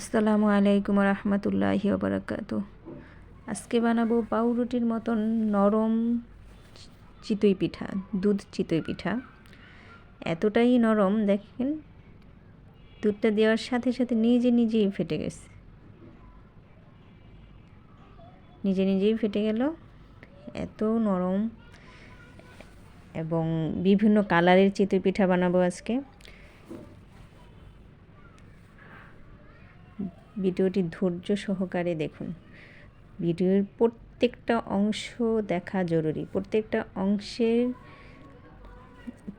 আসসালামু আলাইকুম রহমতুল্লাহি ওবরাকাতু। আজকে বানাবো পাউরুটির মতন নরম চিতই পিঠা, দুধ চিতই পিঠা। এতটাই নরম, দেখেন, দুধটা দেওয়ার সাথে সাথে নিজে নিজেই ফেটে গেছে। নিজে নিজেই ফেটে গেল, এত নরম। এবং বিভিন্ন কালারের চিতই পিঠা বানাবো আজকে। ভিডিওটি ধৈর্য সহকারে দেখুন। ভিডিওর প্রত্যেকটা অংশ দেখা জরুরি। প্রত্যেকটা অংশের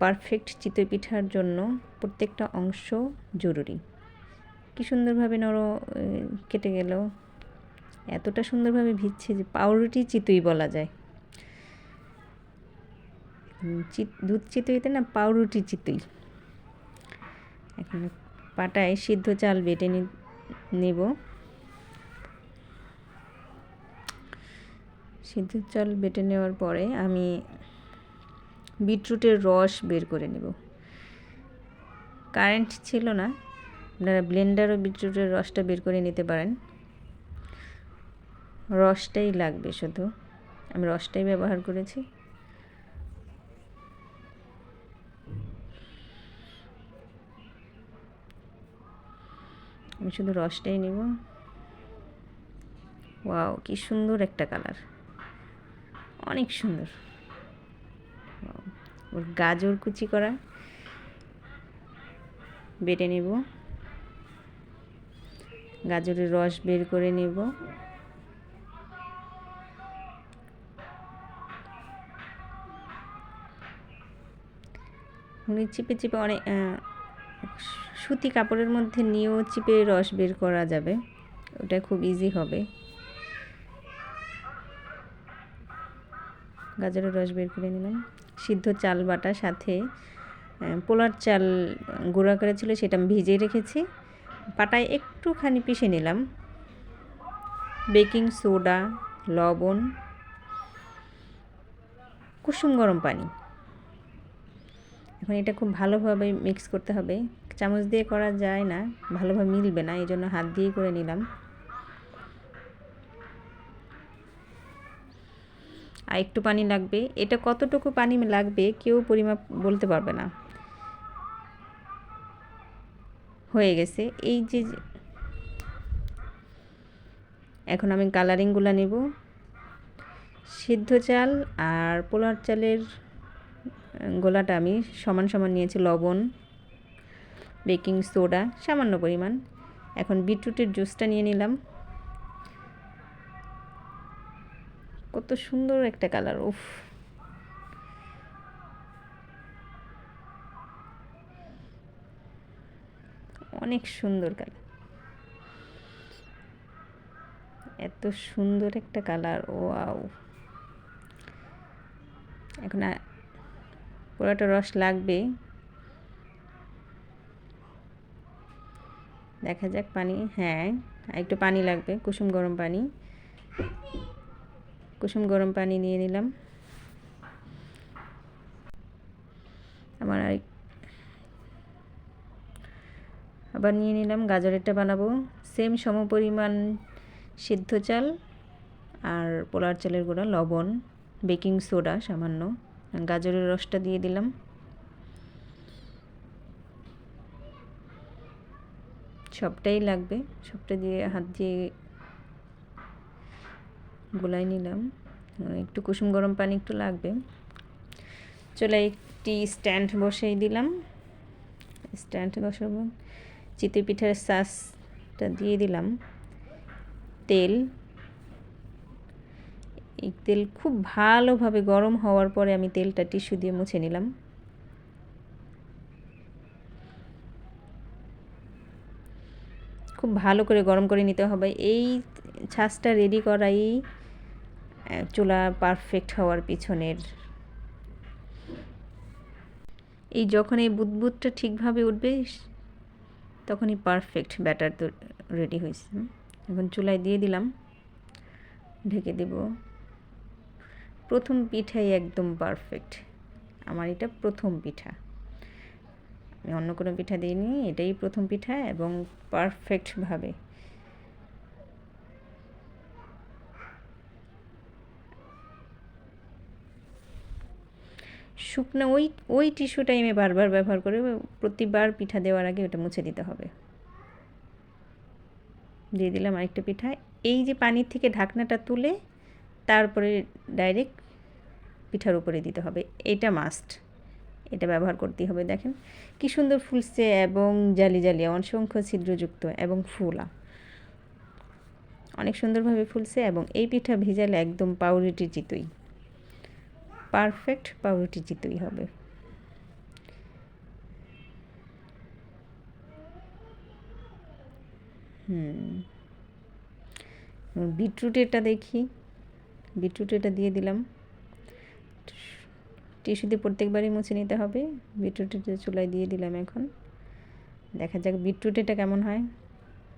পারফেক্ট চিতই পিঠার জন্য প্রত্যেকটা অংশ জরুরি। কি সুন্দরভাবে নর কেটে গেল। এতটা সুন্দরভাবে ভিজছে যে পাউরুটি চিতই বলা যায়। দুধ চিতইতে না পাউরুটি চিতই। এখন পাটায় সিদ্ধ চাল বেটে নি নেব। সিদ্ধ চাল বেটে নেওয়ার পরে আমি বিটরুটের রস বের করে নেব। কারেন্ট ছিল না, আপনারা ব্লেন্ডারও বিটরুটের রসটা বের করে নিতে পারেন। রসটাই লাগবে শুধু। আমি রসটাই ব্যবহার করেছি। আমি শুধু রসটাই নিব। ওয়াও, কি সুন্দর একটা কালার। অনেক সুন্দর। ওর গাজর কুচি করা বেটে নেব। গাজরের রস বের করে নেব। চিপে চিপে অনেক সুতি কাপড়ের মধ্যে নিয়েও চিপে রস বের করা যাবে। ওটা খুব ইজি হবে। গাজরের রস বের করে নিলাম। সিদ্ধ চাল বাটা সাথে পোলার চাল গুঁড়া করে ছিল সেটা আমি ভিজিয়ে রেখেছি। পাটায় একটুখানি পিষে নিলাম। বেকিং সোডা, লবণ, কুসুম গরম পানি। এখন এটা খুব ভালোভাবে মিক্স করতে হবে। চামচ দিয়ে করা যায় না, ভালোভাবে মিলবে না এই জন্য হাত দিয়ে করে নিলাম। আর একটু পানি লাগবে। এটা কতটুকু পানি লাগবে কেউ পরিমাপ বলতে পারবে না। হয়ে গেছে। এই যে এখন আমি কালারিংগুলো নেব। সিদ্ধ চাল আর পোলার চালের গোলাটা আমি সমান সমান নিয়েছি লবণ, বেকিং সোডা, সামান্য পরিমাণ। এখন বিটরুটের জুসটা নিয়ে নিলাম। কত সুন্দর একটা কালার, উফ। অনেক সুন্দর কালার। এত সুন্দর একটা কালার ও এখন পুরোটা রস লাগবে। দেখা যাক পানি হ্যাঁ একটু পানি লাগবে, কুসুম গরম পানি। কুসুম গরম পানি নিয়ে নিলাম। আমার আর আবার নিয়ে নিলাম, গাজরেরটা বানাবো। সেম সম পরিমাণ সিদ্ধ চাল আর পোলার চালের গুঁড়া, লবণ বেকিং সোডা সামান্য। গাজরের রসটা দিয়ে দিলাম। সবটাই লাগবে। সবটা দিয়ে হাত দিয়ে গোলাই নিলাম। একটু কুসুম গরম পানি একটু লাগবে। চলে একটি স্ট্যান্ড বসাই দিলাম। স্ট্যান্ড বসাবো। চিতে পিঠার সাসটা দিয়ে দিলাম। তেল এই তেল খুব ভালোভাবে গরম হওয়ার পরে আমি তেলটা টিস্যু দিয়ে মুছে নিলাম। খুব ভালো করে গরম করে নিতে হবে। এই ছাঁচটা রেডি করাই চুলা পারফেক্ট হওয়ার পিছনের। এই যখন এই বুদবুদটা ঠিকভাবে উঠবে, তখনই পারফেক্ট ব্যাটার তো রেডি হয়েছে। এখন চুলায় দিয়ে দিলাম, ঢেকে দেব। প্রথম পিঠাই একদম পারফেক্ট আমার এটা প্রথম পিঠা। আমি অন্য কোনো পিঠা দিইনি, এটাই প্রথম পিঠা এবং পারফেক্টভাবে শুকনো ওই ওই টিস্যু টাইমে বারবার ব্যবহার করে প্রতিবার পিঠা দেওয়ার আগে ওটা মুছে দিতে হবে। দিয়ে দিলাম আরেকটা পিঠা। এই যে পানির থেকে ঢাকনাটা তুলে তারপরে ডাইরেক্ট পিঠার উপরে দিতে হবে। এটা মাস্ট এটা ব্যবহার করতেই হবে, দেখেন। কি সুন্দর ফুলছে এবং জালি জালি, অসংখ্য ছিদ্রযুক্ত এবং ফুলা। অনেক সুন্দরভাবে ফুলছে এবং এই পিঠা ভিজালে একদম পাউরুটি চিতই পারফেক্ট পাউরুটি চিতই হবে। হুম। বিটরুট এটা দেখি। বিটরুট এটা দিয়ে দিলাম। টিস্যু দিয়ে প্রত্যেকবারই মুছে নিতে হবে। বিটরুট চুলায় দিয়ে দিলাম এখন। দেখা যাক বিটরুট এটা কেমন হয়।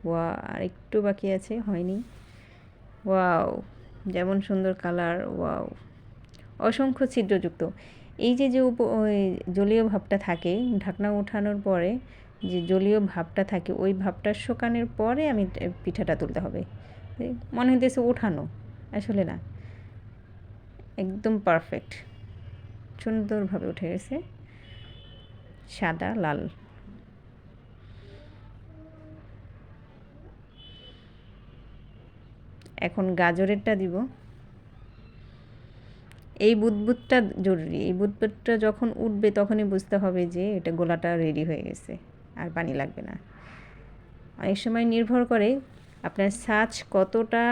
ওয়া, আর একটু বাকি আছে, হয়নি। ওয়াও, যেমন সুন্দর কালার, ওয়াও। অসংখ্য ছিদ্রযুক্ত। এই যে যে উপ, ওই জলীয় ভাবটা থাকে, ঢাকনা ওঠানোর পরে যে জলীয় ভাবটা থাকে, ওই ভাবটা শোকানোর পরে আমি পিঠাটা তুলতে হবে। মনে হইতেছে ওঠানো। আসলে না। একদম পারফেক্ট সুন্দরভাবে উঠে গেছে। সাদা, লাল। এখন গাজরেরটা দিব। এই বুদবুদটা জরুরি। এই বুদবুদটা যখন উঠবে তখনই বুঝতে হবে যে এটা গোলাটা রেডি হয়ে গেছে, আর পানি লাগবে না। অনেক সময় নির্ভর করে আপনার সাজ কতটা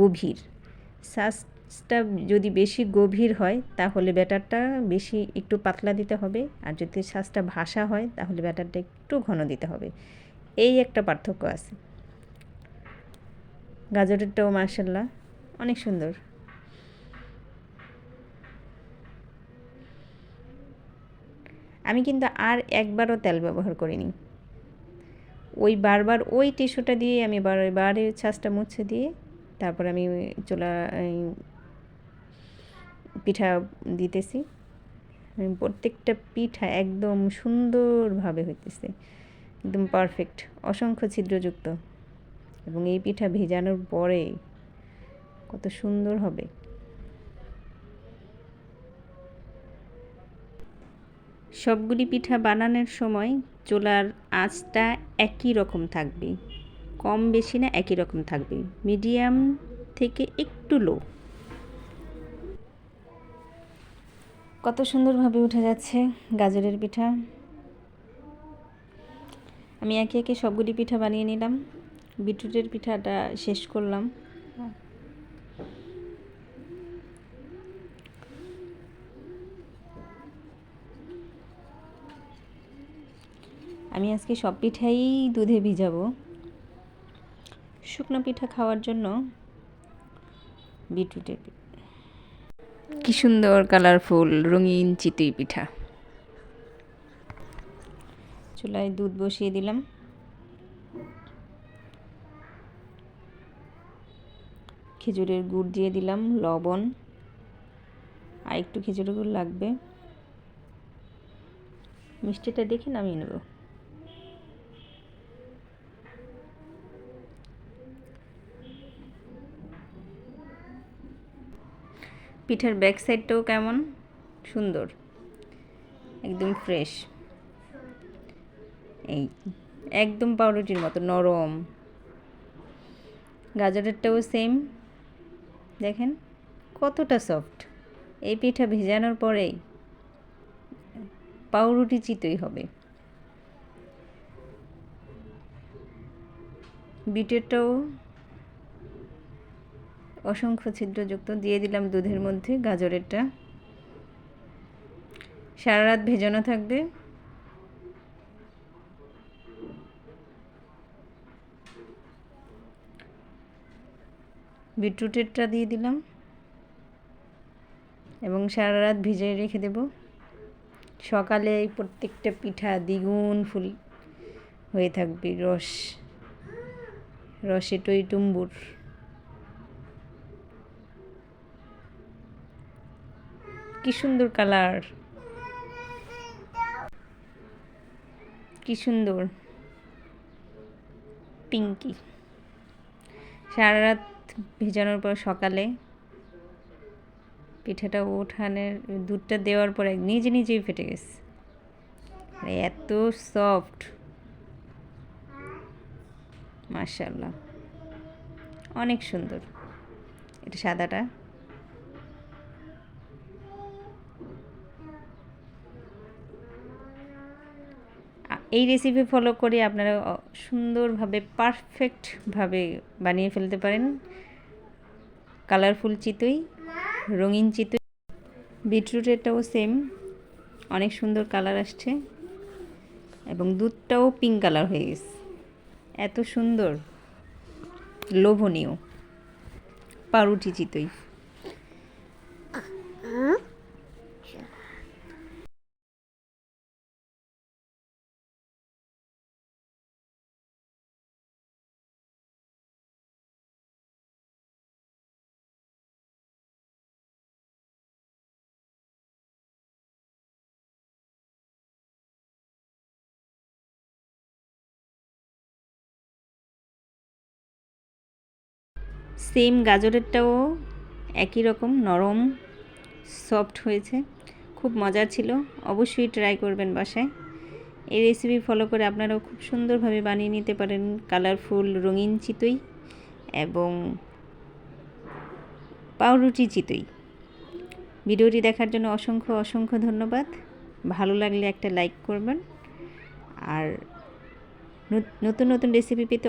গভীর। সাজটা যদি বেশি গভীর হয়, তাহলে ব্যাটারটা বেশি একটু পাতলা দিতে হবে। আর যদি সাজটা ভাসা হয়, তাহলে ব্যাটারটা একটু ঘন দিতে হবে। এই একটা পার্থক্য আছে। গাজরেরটাও মার্শাল্লাহ অনেক সুন্দর। আমি কিন্তু আর একবারও তেল ব্যবহার করিনি। ওই বারবার ওই টিস্যুটা দিয়ে আমি বারে বারে ছাঁচটা মুছে দিয়ে, তারপর আমি চোলা পিঠা দিতেছি। প্রত্যেকটা পিঠা একদম সুন্দরভাবে হইতেছে। একদম পারফেক্ট অসংখ্য ছিদ্রযুক্ত। এবং এই পিঠা ভেজানোর পরে কত সুন্দর হবে। সবগুলি পিঠা বানানোর সময় চুলার আঁচটা একই রকম থাকবে। কম বেশি না একই রকম থাকবে। মিডিয়াম থেকে একটু লো। কত সুন্দরভাবে উঠে যাচ্ছে গাজরের পিঠা। আমি একে একে সবগুলি পিঠা বানিয়ে নিলাম। বিটরুটের পিঠাটা শেষ করলাম। আমি আজকে সব পিঠাই দুধে ভিজাবো। শুকনো পিঠা খাওয়ার জন্য বিটরুটের কি সুন্দর কালারফুল, রঙিন চিতই পিঠা। চুলায় দুধ বসিয়ে দিলাম। খেজুরের গুড় দিয়ে দিলাম, লবণ। আর একটু খেজুরের গুড় লাগবে। মিষ্টিটা দেখে নামিয়ে নেব। পিঠার ব্যাক সাইডটাও কেমন? সুন্দর। একদম ফ্রেশ এই, একদম পাউরুটির মতো, নরম। গাজরেরটাও সেম দেখেন, কতটা সফট এই পিঠা ভেজানোর পরেই পাউরুটি চিতই হবে। বিটেরটাও অসংখ্য ছিদ্রযুক্ত, দিয়ে দিলাম দুধের মধ্যে গাজরেরটা। সারা রাত ভেজানো থাকবে। বিটরুটেরটা দিয়ে দিলাম। এবং সারা রাত ভিজিয়ে রেখে দেব। সকালে এই প্রত্যেকটা পিঠা দ্বিগুণ ফুল হয়ে থাকবে রস। রসে টই টুম্বুর। কি সুন্দর কালার। কি সুন্দর। পিঙ্কি। সারা রাত ভেজানোর পর সকালে পিঠাটা ওঠানের দুধটা দেওয়ার পরে নিজে নিজেই ফেটে গেছে। এত সফট মাশাল্লাহ অনেক সুন্দর। এটা সাদাটা। এই রেসিপি ফলো করে আপনারা সুন্দরভাবে পারফেক্টভাবে বানিয়ে ফেলতে পারেন। কালারফুল চিতই, রঙিন চিতই বিটরুটেরটাও সেম অনেক সুন্দর কালার আসছে এবং দুধটাও পিঙ্ক কালার হয়ে গেছে। এত সুন্দর, লোভনীয়, পাউরুটি চিতই। সেম গাজরেরটাও একই রকম, নরম সফট হয়েছে। খুব মজার ছিল, অবশ্যই ট্রাই করবেন বাসায়। এই রেসিপি ফলো করে আপনারাও খুব সুন্দরভাবে বানিয়ে নিতে পারেন কালারফুল রঙিন চিতই এবং পাউরুটি চিতই। ভিডিওটি দেখার জন্য অসংখ্য অসংখ্য ধন্যবাদ। ভালো লাগলে একটা লাইক করবেন। আর নত- নতুন নতুন রেসিপি পেতে